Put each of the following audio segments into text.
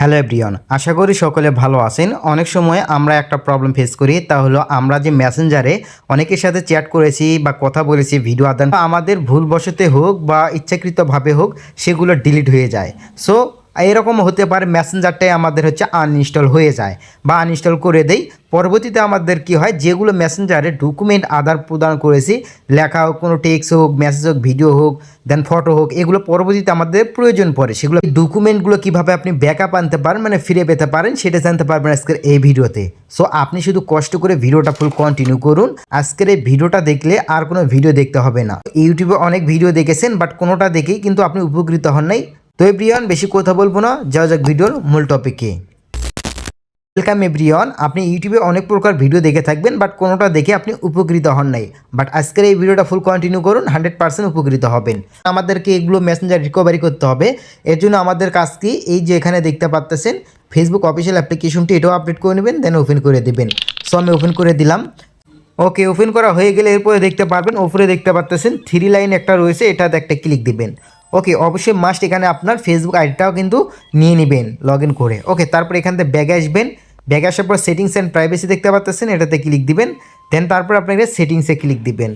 Hello everyone, আশা করি সকলে ভালো আছেন। অনেক সময় আমরা একটা প্রবলেম ফেস করি, তা হলো আমরা যে মেসেঞ্জারে অনেকের সাথে চ্যাট করেছি বা কথা বলেছি ভিডিও আদান আমাদের ভুলবশতে হোক বা ইচ্ছাকৃতভাবে হোক, সেগুলো ডিলিট হয়ে যায়। সো এরকম হতে পারে মেসেঞ্জারটাই আমাদের হচ্ছে আনইনস্টল হয়ে যায় বা আনইনস্টল করে দেই। পরবর্তীতে আমাদের কি হয়? যেগুলো মেসেঞ্জারে ডকুমেন্ট আদান প্রদান করেছি, লেখা হোক, কোনো টেক্সট হোক মেসেজ হোক ভিডিও হোক দেন ফটো হোক, এগুলো পরবর্তীতে আমাদের প্রয়োজন পড়ে। সেগুলো ডকুমেন্টগুলো কীভাবে আপনি ব্যাকআপ আনতে পারেন মানে ফিরে পেতে পারেন, সেটা জানতে পারবেন আজকের এই ভিডিওতে। সো আপনি শুধু কষ্ট করে ভিডিওটা ফুল কন্টিনিউ করুন। আজকের এই ভিডিওটা দেখলে আর কোনো ভিডিও দেখতে হবে না। ইউটিউবে অনেক ভিডিও দেখেছেন বাট কোনোটা দেখেই কিন্তু আপনি উপকৃত হন নাই। তো এভরিওয়ান, বেশি কথা বলব না। যাওয়া যাক ভিডিওর মূল টপিকে ওয়েলকাম এভরিওয়ান আপনি ইউটিউবে অনেক প্রকার ভিডিও দেখে থাকবেন বাট কোনোটা দেখে আপনি উপকৃত হন নাই। বাট আজকের এই ভিডিওটা ফুল কন্টিনিউ করুন হান্ড্রেড পার্সেন্ট উপকৃত হবেন। আমাদেরকে এগুলো মেসেঞ্জার রিকভারি করতে হবে। এর জন্য আমাদের কাজ কি? এই যে এখানে দেখতে পাচ্তেছেন ফেসবুক অফিসিয়াল অ্যাপ্লিকেশনটি এটাও আপডেট করে নেবেন দেন ওপেন করে দেবেন। সো আমি ওপেন করে দিলাম। ওকে ওপেন করা হয়ে গেলে এরপরে দেখতে পারবেন ওপরে দেখতে পাচ্তেছেন থ্রি লাইন একটা রয়েছে, এটাতে একটা ক্লিক দিবেন। ওকে অবশ্যই মাস্ট এখানে আপনার ফেসবুক আইডিটাও কিন্তু নিয়ে নেবেন লগ ইন করে। ওকে তারপর এখান থেকে ব্যাগে আসবেন। ব্যাগে আসার পর সেটিংস অ্যান্ড প্রাইভেসি দেখতে পাচ্তেছেন এটাতে ক্লিক দিবেন। দেন তারপর আপনাকে সেটিংসে ক্লিক দিবেন।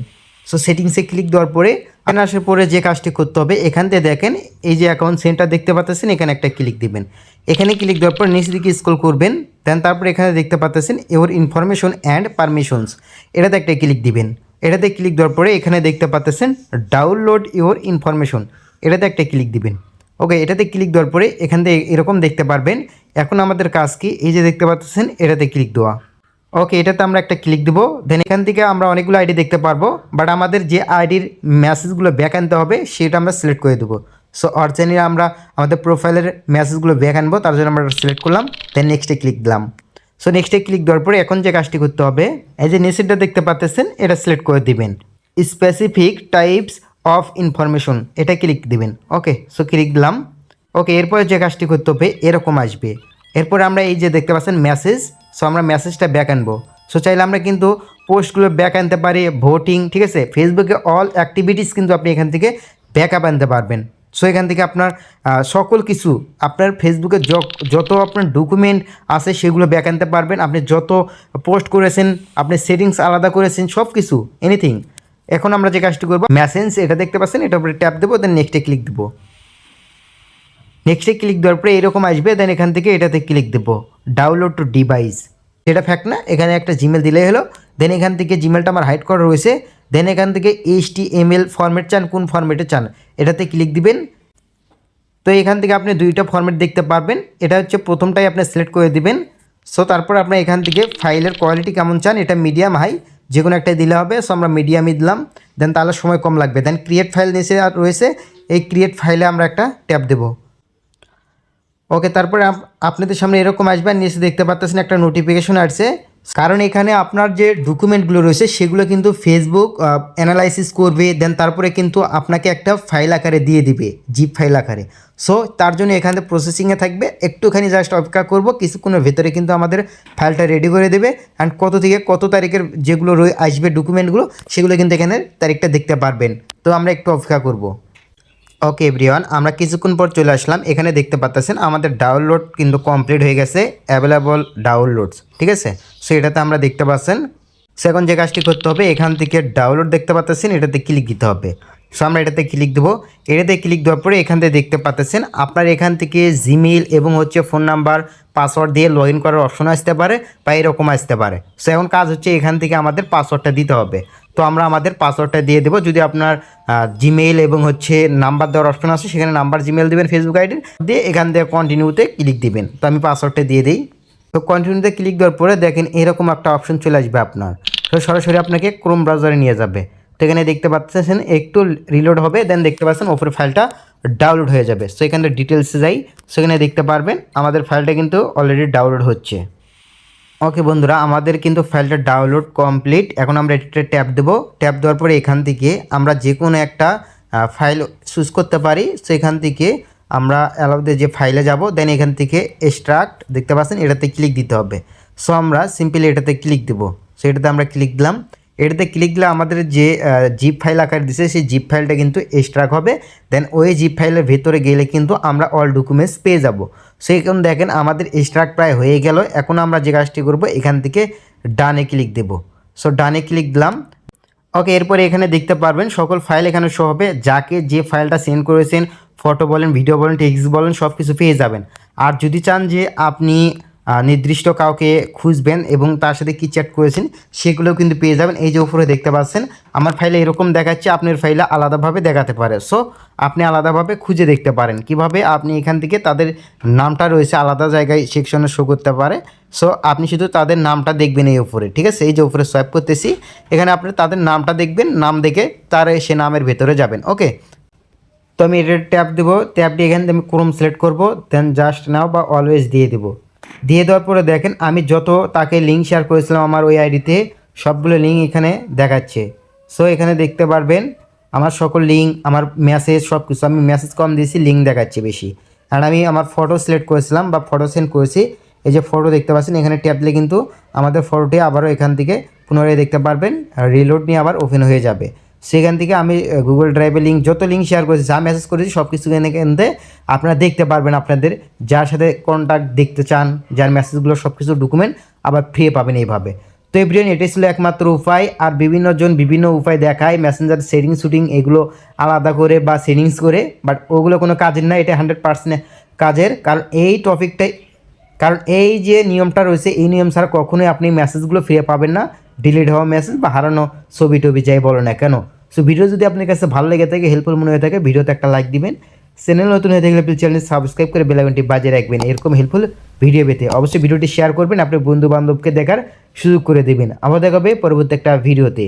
সো সেটিংসে ক্লিক দেওয়ার পরে এখানে আসার পরে যে কাজটি করতে হবে, এখান থেকে দেখেন, এই যে অ্যাকাউন্ট সেন্টার দেখতে পাচ্ছেন এখানে একটা ক্লিক দিবেন। এখানে ক্লিক দেওয়ার পর নিচের দিকে স্ক্রল করবেন দেন তারপর এখানে দেখতে পাচ্ছেন ইওর ইনফরমেশন অ্যান্ড পারমিশনস এটাতে একটা ক্লিক দিবেন। এটাতে ক্লিক দেওয়ার পরে এখানে দেখতে পাচ্ছেন ডাউনলোড ইওর ইনফরমেশন এটাতে একটা ক্লিক দিবেন। ওকে এটাতে ক্লিক দেওয়ার পরে এখান থেকে এরকম দেখতে পারবেন, এখন আমাদের কাজ কি? এই যে দেখতে পাচ্ছেন, এটাতে ক্লিক দেওয়া। ওকে এটাতে আমরা একটা ক্লিক দেবো দেন এখান থেকে আমরা অনেকগুলো আইডি দেখতে পারব বাট আমাদের যে আইডির মেসেজগুলো ব্যাক আনতে হবে, সেটা আমরা সিলেক্ট করে দেবো। সো অরিজিনালি আমরা আমাদের প্রোফাইলের মেসেজগুলো ব্যাক আনব, তার জন্য আমরা সিলেক্ট করলাম দেন নেক্সটে ক্লিক দিলাম। সো নেক্সটে ক্লিক দেওয়ার পরে এখন যে কাজটি করতে হবে, এই যে নিচেরটা দেখতে পাচ্ছেন, এটা সিলেক্ট করে দিবেন। স্পেসিফিক টাইপস অফ ইনফরমেশন এটা ক্লিক দিবেন। ওকে সো ক্লিক দিলাম। ওকে এরপরে যে কাজটি করতে হবে, এরকম আসবে। এরপরে আমরা এই যে দেখতে পাচ্ছেন মেসেজ সো আমরা মেসেজটা ব্যাক আনব। সো চাইলে আমরা কিন্তু পোস্টগুলো ব্যাক আনতে পারি ভোটিং ঠিক আছে? ফেসবুকে অল অ্যাক্টিভিটিস কিন্তু আপনি এখান থেকে ব্যাক আপ আনতে পারবেন। সো এখান থেকে আপনার সকল কিছু, আপনার ফেসবুকে যত আপনার ডকুমেন্ট আছে সেগুলো ব্যাক আনতে পারবেন। আপনি যত পোস্ট করেছেন, আপনি সেটিংস আলাদা করেছেন সব কিছু এনিথিং এখন আমরা যে কাজটি করব মেসেজ এটা দেখতে পাচ্ছেন, এটার উপরে ট্যাপ দেবো দেন নেক্সটে ক্লিক দেবো। নেক্সটে ক্লিক দেওয়ার পরে এরকম আসবে দেন এখান থেকে এটাতে ক্লিক দেবো ডাউনলোড টু ডিভাইস সেটা ফ্যাক্ট না, এখানে একটা জিমেল দিলেই হলো দেন এখান থেকে জিমেলটা আমার হাইড করা রয়েছে দেন এখান থেকে H T M L format চান, কোন ফর্মেটে চান, এটাতে ক্লিক দিবেন। তো এখান থেকে আপনি দুইটা ফর্মেট দেখতে পারবেন, এটা হচ্ছে প্রথমটাই আপনি সিলেক্ট করে দিবেন। সো তারপর আপনার এখান থেকে ফাইলের কোয়ালিটি কেমন চান, এটা মিডিয়াম হাই যে কোনো একটাই দিলে হবে সো আমরা মিডিয়ামই দিলাম। দেন তাহলে সময় কম লাগবে। দেন ক্রিয়েট ফাইল নিচে রয়েছে, এই ক্রিয়েট ফাইলে আমরা একটা ট্যাপ দেবো। ওকে তারপরে আপ- আপনাদের সামনে এরকম আসবে, নিচে দেখতে পাচ্তেছেন একটা নোটিফিকেশন আসছে। কারণ এখানে আপনার যে ডকুমেন্টগুলো রয়েছে, সেগুলো কিন্তু ফেসবুক অ্যানালাইসিস করবে দেন তারপরে কিন্তু আপনাকে একটা ফাইল আকারে দিয়ে দিবে জিপ ফাইল আকারে। সো তার জন্য এখানে প্রসেসিংয়ে থাকবে। একটুখানি জাস্ট অপেক্ষা করব, কিছুক্ষণের ভেতরে কিন্তু আমাদের ফাইলটা রেডি করে দেবে। অ্যান্ড কত থেকে কত তারিখের যেগুলো রয়ে, আসবে ডকুমেন্টগুলো সেগুলো কিন্তু এখানে তারিখটা দেখতে পারবেন। তো আমরা একটু অপেক্ষা করব। ওকে এভরিওয়ান আমরা কিছুক্ষণ পর চলে আসলাম। এখানে দেখতে পাচ্ছেন আমাদের ডাউনলোড কিন্তু কমপ্লিট হয়ে গেছে অ্যাভেলেবল ডাউনলোডস ঠিক আছে? সো এটাতে আমরা দেখতে পাচ্ছেন সো যে কাজটি করতে হবে, এখান থেকে ডাউনলোড দেখতে পাচ্ছেন এটাতে ক্লিক দিতে হবে। সো আমরা এটাতে ক্লিক দেবো। এটাতে ক্লিক দেওয়ার পরে এখান থেকে দেখতে পাচ্ছেন আপনার এখান থেকে জিমেইল এবং হচ্ছে ফোন নাম্বার পাসওয়ার্ড দিয়ে লগ ইন করার অপশন আসতে পারে বা এরকম আসতে পারে। সো এখন কাজ হচ্ছে এখান থেকে আমাদের পাসওয়ার্ডটা দিতে হবে। তো আমরা আমাদের পাসওয়ার্ডটা দিয়ে দেবো। যদি আপনার জিমেইল এবং হচ্ছে নাম্বার দেওয়ার অপশন আছে, সেখানে নাম্বার জিমেইল দেবেন ফেসবুক আইডি দিয়ে এখান থেকে কন্টিনিউতে ক্লিক দিবেন। তো আমি পাসওয়ার্ডটা দিয়ে দিই। তো কন্টিনিউতে ক্লিক দেওয়ার পরে দেখেন এরকম একটা অপশন চলে আসবে আপনার। তো সরাসরি আপনাকে ক্রোম ব্রাউজারে নিয়ে যাবে। তো এখানে দেখতে পাচ্ছেন, একটু রিলোড হবে দেন দেখতে পাচ্ছেন ওপরে ফাইলটা ডাউনলোড হয়ে যাবে। সো এখানে ডিটেলসে যাই। সেখানে দেখতে পারবেন, আমাদের ফাইলটা কিন্তু অলরেডি ডাউনলোড হচ্ছে। ওকে বন্ধুরা, আমাদের কিন্তু ফাইলটা ডাউনলোড কমপ্লিট এখন আমরা এটা ট্যাপ দেবো। ট্যাপ দেওয়ার পরে এখান থেকে আমরা যে কোনো একটা ফাইল চুজ করতে পারি। সেখান থেকে আমরা অ্যালাউদের যে ফাইলে যাব দেন এখান থেকে এক্সট্রাক্ট দেখতে পাচ্ছেন? এটাতে ক্লিক দিতে হবে। সো আমরা সিম্পলি এটাতে ক্লিক দেবো। সো এটাতে আমরা ক্লিক দিলাম। এটাতে ক্লিক দিলে আমাদের যে জিপ ফাইল আকার দিছে, সেই জিপ ফাইলটা কিন্তু এক্সট্রাক হবে। দেন ওই জিপ ফাইলের ভেতরে গেলে কিন্তু আমরা অল ডকুমেন্টস পেয়ে যাব। সেই এখন দেখেন আমাদের স্টার্ট প্রায় হয়ে গেল। এখন আমরা যে কাজটি করব, এখান থেকে ডানে ক্লিক দেব। সো ডানে ক্লিক দিলাম। ওকে এরপরে এখানে দেখতে পারবেন সকল ফাইল এখানে শো হবে। যাকে যে ফাইলটা সেন্ড করেছেন ফটো বলেন ভিডিও বলেন টেক্সট বলেন সব কিছু পেয়ে যাবেন। আর যদি চান যে আপনি নির্দিষ্ট কাউকে খুঁজবেন এবং তার সাথে কী চ্যাট করেছেন সেগুলোও কিন্তু পেয়ে যাবেন। এই যে উপরে দেখতে পাচ্ছেন, আমার ফাইলে এরকম দেখাচ্ছে, আপনার ফাইলে আলাদাভাবে দেখাতে পারে। সো আপনি আলাদাভাবে খুঁজে দেখতে পারেন। কীভাবে আপনি এখান থেকে তাদের নামটা রয়েছে আলাদা জায়গায় সেকশনে শো করতে পারে। সো আপনি শুধু তাদের নামটা দেখবেন এই উপরে, ঠিক আছে? এই যে উপরে সোয়াইপ করতেছি, এখানে আপনি তাদের নামটা দেখবেন, নাম দেখে তার সে নামের ভেতরে যাবেন ওকে তো আমি এটা ট্যাপ দেবো ট্যাপ দিয়ে এখানে আমি ক্রোম সিলেক্ট করব দেন জাস্ট নাও বা অলওয়েজ দিয়ে দেবো। দিয়ে দেওয়ার পরে দেখেন আমি যত তাকে লিঙ্ক শেয়ার করেছিলাম আমার ওই আইডিতে সবগুলো লিঙ্ক এখানে দেখাচ্ছে। সো এখানে দেখতে পারবেন, আমার সকল লিঙ্ক আমার মেসেজ সব কিছু আমি মেসেজ কম দিয়েছি লিঙ্ক দেখাচ্ছে বেশি। আর আমি আমার ফটো সিলেক্ট করেছিলাম বা ফটো সেন্ড করেছি, এই যে ফটো দেখতে পাচ্ছেন, এখানে ট্যাপ দিলে কিন্তু আমাদের ফটোটি আবারও এখান থেকে পুনরায় দেখতে পারবেন রিলোড নিয়ে আবার ওপেন হয়ে যাবে। সেখান থেকে আমি গুগল ড্রাইভে লিঙ্ক যত লিঙ্ক শেয়ার করেছি, যা মেসেজ করেছি, সব কিছু কিন্তু আপনারা দেখতে পারবেন আপনাদের। যার সাথে কন্ট্যাক্ট দেখতে চান, যার মেসেজগুলো সব কিছু ডকুমেন্ট আবার ফ্রি পাবেন এইভাবে। তো এভরিয়ান এটাই ছিল একমাত্র উপায়, আর বিভিন্ন জন বিভিন্ন উপায় দেখায় মেসেঞ্জার সেটিং শুটিং এগুলো আলাদা করে বা সেটিংস করে বাট ওগুলো কোনো কাজের না, এটা হান্ড্রেড পার্সেন্ট কাজের। কারণ এই টপিকটাই কারণ এই যে নিয়মটা রয়েছে, এই নিয়ম ছাড়া কখনোই আপনি মেসেজগুলো ফিরে পাবেন না। ডিলিট হওয়া মেসেজ বা হারানো ছবি টবি যাই বলো না কেন? সো ভিডিও যদি আপনার কাছে ভালো লেগে থাকে হেল্পফুল মনে হয়ে থাকে ভিডিওতে একটা লাইক দিবেন। চ্যানেল নতুন হয়ে থাকলে প্লিজ চ্যানেল সাবস্ক্রাইব করে বেলাইকনটি বাজিয়ে রাখবেন। এরকম হেল্পফুল ভিডিও পেতে। অবশ্যই ভিডিওটি শেয়ার করবেন, আপনার বন্ধু বান্ধবকে দেখার সুযোগ করে দেবেন। আবার দেখাবে পরবর্তী একটা ভিডিওতে